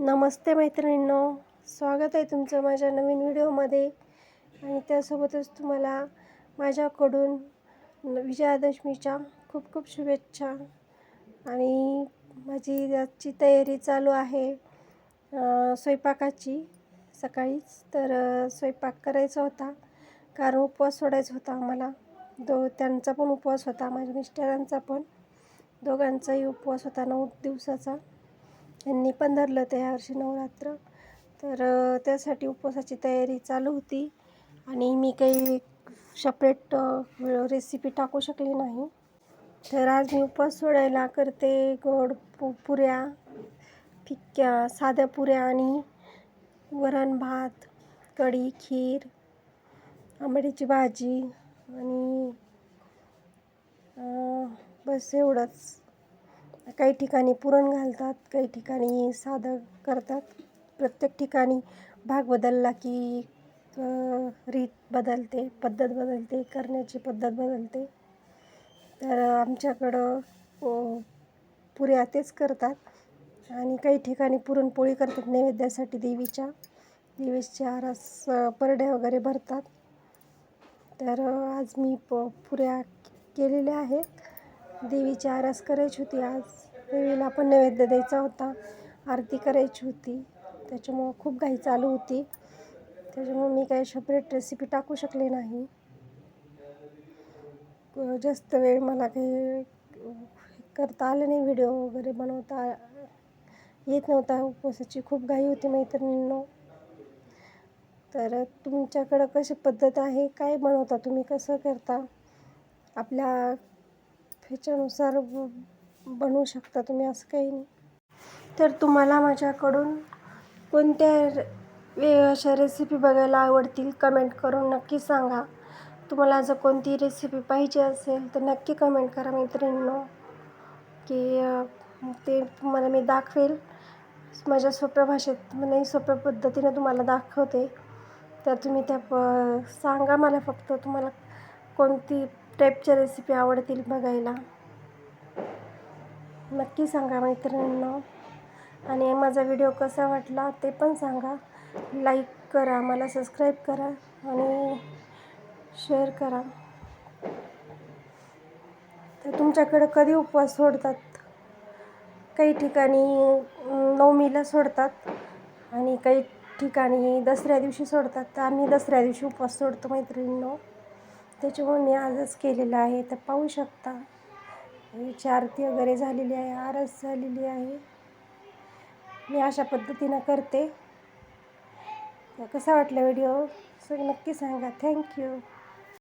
नमस्ते मैत्रिणींनो. स्वागत आहे तुमचं माझ्या नवीन व्हिडिओमध्ये. आणि त्यासोबतच तुम्हाला माझ्याकडून विजयादशमीच्या खूप खूप शुभेच्छा. आणि माझी आजची तयारी चालू आहे स्वयंपाकाची. सकाळीच तर स्वयंपाक करायचा होता. कारण उपवास सोडायचा होता आम्हाला. दो त्यांचा पण उपवास होता माझ्या मिस्टरांचा पण. दोघांचाही उपवास होता नऊ दिवसाचा. यांनी पण धरलं ते यावर्षी नवरात्र. तर त्यासाठी उपवासाची तयारी चालू होती. आणि मी काही सपरेट रेसिपी टाकू शकली नाही. तर आज मी उपवास सोडायला करते गोड पु पुऱ्या फिक्क्या साध्या पुऱ्या आणि वरण भात कढी खीर आंबडीची भाजी आणि बस एवढंच. काही ठिकाणी पुरण घालतात काही ठिकाणी साधं करतात. प्रत्येक ठिकाणी भाग बदलला की रीत बदलते पद्धत बदलते करण्याची पद्धत बदलते. तर आमच्याकडं पुऱ्या तेच करतात. आणि काही ठिकाणी पुरणपोळी करतात नैवेद्यासाठी देवीच्या. देवीचे आरास परड्या वगैरे भरतात. तर आज मी प पुऱ्या केलेल्या आहेत. देवीची आरास करायची होती आज. देवीला पण नैवेद्य द्यायचा होता. आरती करायची होती. त्याच्यामुळं खूप घाई चालू होती. त्याच्यामुळं मी काही सेपरेट रेसिपी टाकू शकले नाही. जास्त वेळ मला काही करता आलं नाही. व्हिडिओ वगैरे बनवता येत नव्हता. उपवासाची खूप घाई होती मैत्रिणींनो. तर तुमच्याकडं कशी पद्धत आहे? काय बनवता तुम्ही? कसं करता? आपल्या ह्याच्यानुसार बनवू शकता तुम्ही असं काही नाही. तर तुम्हाला माझ्याकडून कोणत्या वे अशा रेसिपी बघायला आवडतील कमेंट करून नक्की सांगा. तुम्हाला जर कोणती रेसिपी पाहिजे असेल तर नक्की कमेंट करा मैत्रिणींनो की ते तुम्हाला मी दाखवेल. माझ्या सोप्या भाषेत नाही सोप्या पद्धतीने तुम्हाला दाखवते. तर तुम्ही त्या प सांगा मला फक्त तुम्हाला कोणती टाईपच्या रेसिपी आवडतील बघायला. नक्की सांगा मैत्रिणींनो. आणि माझा व्हिडिओ कसा वाटला ते पण सांगा. लाईक करा मला सबस्क्राईब करा आणि शेअर करा. तर तुमच्याकडं कधी उपवास सोडतात? काही ठिकाणी नवमीला सोडतात आणि काही ठिकाणी दसऱ्या दिवशी सोडतात. तर आम्ही दसऱ्या दिवशी उपवास सोडतो मैत्रिणींनो. त्याच्यामुळे मी आजच केलेलं आहे. तर पाहू शकता. हिची आरती वगैरे झालेली आहे आरस झालेली आहे. मी अशा पद्धतीनं करते. कसा वाटला व्हिडिओ? सग नक्की सांगा. थँक्यू